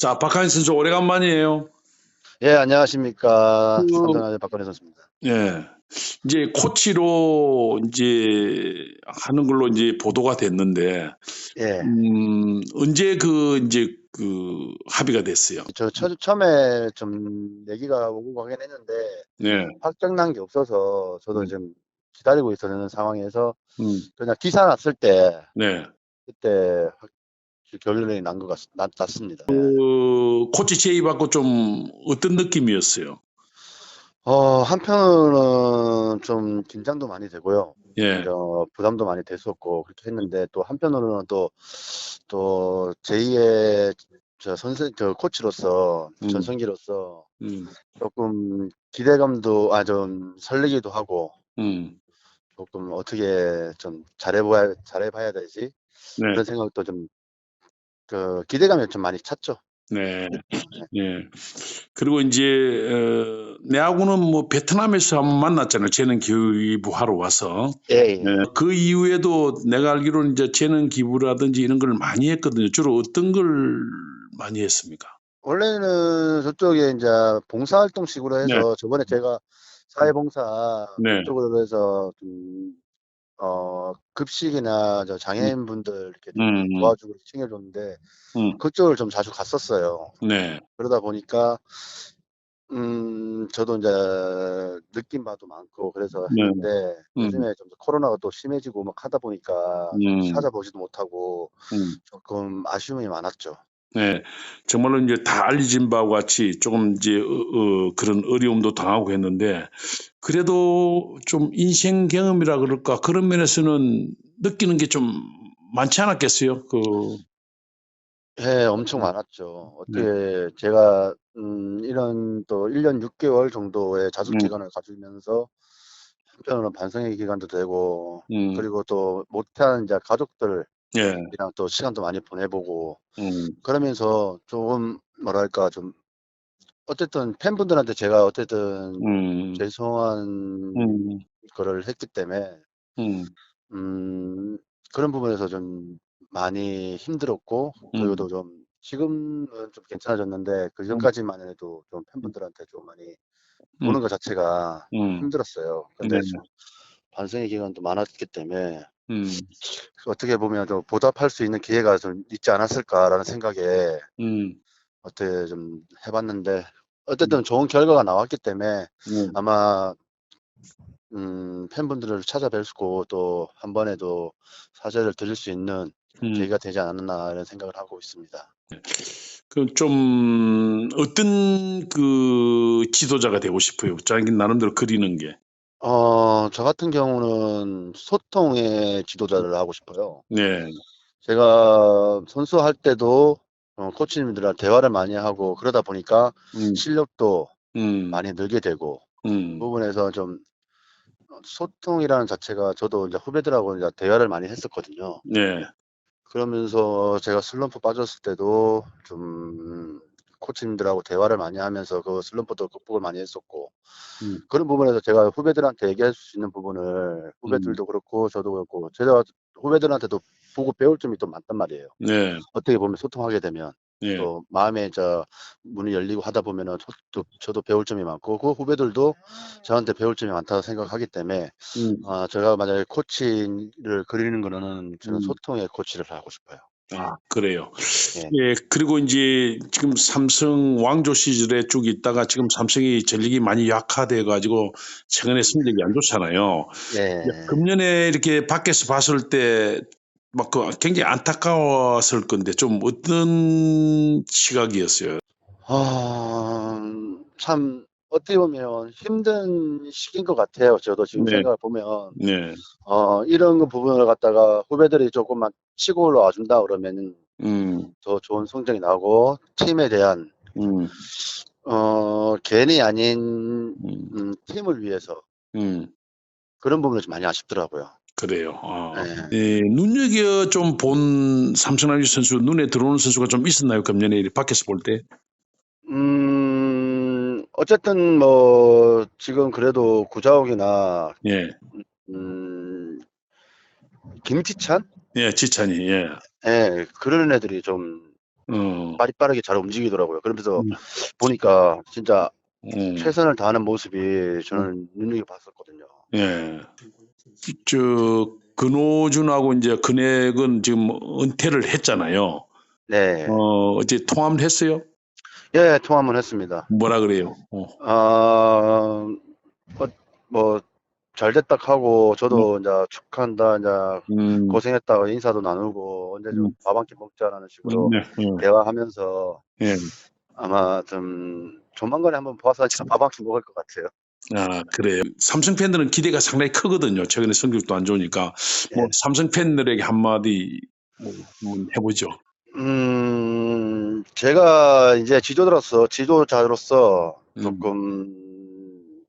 자, 박한희 선수 오래간만이에요. 예, 안녕하십니까. 그- 삼성라이온 박건혜 선수입니다. 예. 이제 코치로 이제 하는 걸로 이제 보도가 됐는데, 예. 음, 언제 그 이제 그 합의가 됐어요? 저 처, 처음에 좀 얘기가 오고 가긴 했는데 네. 확정난 게 없어서 저도 음. 좀 기다리고 있었는 상황에서 음, 그냥 기사 났을 때 네. 그때 확- 결론이 난 것 같, 났, 났습니다. 그 코치 제의받고 좀 어떤 느낌이었어요? 어, 한편으로는 좀 긴장도 많이 되고요. 예. 어, 부담도 많이 됐었고 그렇게 했는데 또 한편으로는 또 또 제2의 저 선생 저 코치로서 음. 전성기로서 음, 조금 기대감도 아 좀 설레기도 하고 음, 조금 어떻게 좀 잘해봐야 잘해봐야 되지 네. 그런 생각도 좀 그 기대감이 좀 많이 찼죠. 네. 예. 그리고 이제, 어, 내하고는 뭐 베트남에서 한번 만났잖아요. 재능 기부 하러 와서. 예, 예. 네. 그 이후에도 내가 알기로는 이제 재능 기부라든지 이런 걸 많이 했거든요. 주로 어떤 걸 많이 했습니까? 원래는 저쪽에 이제 봉사활동식으로 해서 저번에 제가 사회봉사 네. 쪽으로 해서 좀 어, 급식이나 저 장애인분들 이렇게 좀 음, 도와주고 챙겨줬는데 음. 그쪽을 좀 자주 갔었어요. 네. 그러다 보니까 음 저도 이제 느낀 바도 많고 그래서 네. 했는데 음. 요즘에 좀 코로나가 또 심해지고 막 하다 보니까 좀 음. 찾아보지도 못하고 음. 조금 아쉬움이 많았죠. 네. 정말로 이제 다 알려진 바와 같이 조금 이제, 어, 어, 그런 어려움도 당하고 했는데, 그래도 좀 인생 경험이라 그럴까, 그런 면에서는 느끼는 게 좀 많지 않았겠어요? 그, 예, 엄청 많았죠. 어떻게 제가 음 이런 또 1년 6개월 정도의 자숙 음. 기간을 가지면서 한편으로는 반성의 기간도 되고 음, 그리고 또 못한 이제 가족들 이랑 예, 또 시간도 많이 보내보고 음, 그러면서 좀 뭐랄까 좀 어쨌든 팬분들한테 제가 어쨌든 음, 죄송한 음, 거를 했기 때문에 음, 음 그런 부분에서 좀 많이 힘들었고 그리고 음. 또좀 지금은 좀 괜찮아졌는데 그 전까지만 해도 좀 팬분들한테 좀 많이 보는 것 자체가 음, 힘들었어요. 근데 네. 좀 반성의 기간도 많았기 때문에 음, 어떻게 보면 좀 보답할 수 있는 기회가 좀 있지 않았을까라는 생각에 음, 어떻게 좀 해봤는데 어쨌든 좋은 결과가 나왔기 때문에 음. 아마 음, 팬분들을 찾아뵐수고 또 한 번에도 사죄를 드릴 수 있는 음. 계기가 되지 않았나 이런 생각을 하고 있습니다. 그럼 좀 어떤 그 지도자가 되고 싶어요? 자기 나름대로 그리는 게. 어, 저 같은 경우는 소통의 지도자를 하고 싶어요. 네. 제가 선수할 때도 어, 코치님들이랑 대화를 많이 하고 그러다 보니까 음, 실력도 음, 많이 늘게 되고 음, 그 부분에서 좀 소통이라는 자체가 저도 이제 후배들하고 이제 대화를 많이 했었거든요. 네. 그러면서 제가 슬럼프 빠졌을 때도 좀 코치님들하고 대화를 많이 하면서 그 슬럼프도 극복을 많이 했었고 음. 그런 부분에서 제가 후배들한테 얘기할 수 있는 부분을 후배들도 그렇고 저도 그렇고 제가 후배들한테도 보고 배울 점이 또 많단 말이에요. 네. 어떻게 보면 소통하게 되면 네. 또 마음에 저 문이 열리고 하다 보면은 저도, 저도 배울 점이 많고 그 후배들도 저한테 배울 점이 많다고 생각하기 때문에 음. 아 제가 만약에 코치를 그리는 거는 저는 음. 소통의 코치를 하고 싶어요. 아, 그래요. 예. 예, 그리고 이제 지금 삼성 왕조 시절에 쭉 있다가 지금 삼성이 전력이 많이 약화돼 가지고 최근에 성적이 안 좋잖아요. 예. 금년에 이렇게 밖에서 봤을 때 막 그 굉장히 안타까웠을 건데 좀 어떤 시각이었어요? 아, 참 어떻게 보면 힘든 시기인 것 같아요. 저도 지금 네. 생각을 보면 네. 어 이런 거 부분을 갖다가 후배들이 조금만 치고 올라와 준다 그러면 음. 더 좋은 성적이 나오고 팀에 대한 음. 어 괜히 아닌 음. 음, 팀을 위해서 음. 그런 부분이 좀 많이 아쉽더라고요. 그래요. 아. 네. 예, 눈여겨 좀 본 삼성라이온 선수 눈에 들어오는 선수가 좀 있었나요? 금년에 밖에서 볼 때? 음, 어쨌든 뭐 지금 그래도 구자욱이나 예. 음, 김지찬? 예, 지찬이. 예. 예, 그런 애들이 좀 어, 발이 빠르게 잘 움직이더라고요. 그러면서 음. 보니까 진짜 음, 최선을 다하는 모습이 저는 눈여겨 봤었거든요. 예. 저 근호준하고 이제 근액은 지금 은퇴를 했잖아요. 네. 어, 어제 통화를 했어요? 예, 통화만 했습니다. 뭐라 그래요? 어, 아, 뭐, 뭐, 잘 됐다 하고, 저도 이제 축하한다, 이제 음, 고생했다고 인사도 나누고, 언제 좀 음. 밥한 끼 먹자라는 식으로 네, 예, 대화하면서 예. 아마 좀 조만간에 한번 봐서 밥 한 끼 먹을 것 같아요. 아, 그래요. 삼성 팬들은 기대가 상당히 크거든요. 최근에 성적도 안 좋으니까. 뭐, 예. 삼성 팬들에게 한마디 뭐, 해보죠. 음, 제가 이제 지도자로서, 지도자로서 음, 조금,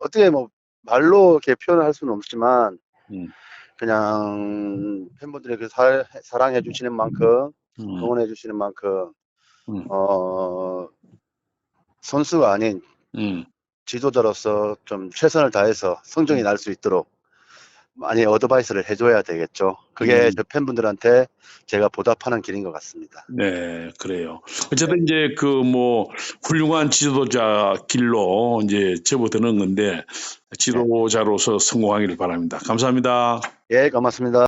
어떻게 뭐, 말로 이렇게 표현을 할 수는 없지만, 음. 그냥 팬분들이 그 사, 사랑해 주시는 만큼, 음, 응원해 주시는 만큼, 음. 어, 선수가 아닌 음. 지도자로서 좀 최선을 다해서 성적이 날 수 있도록 많이 어드바이스를 해줘야 되겠죠. 그게 음. 저 팬분들한테 제가 보답하는 길인 것 같습니다. 네, 그래요. 어쨌든 이제 그 뭐 훌륭한 지도자 길로 이제 접어드는 건데 지도자로서 성공하기를 바랍니다. 감사합니다. 예, 고맙습니다.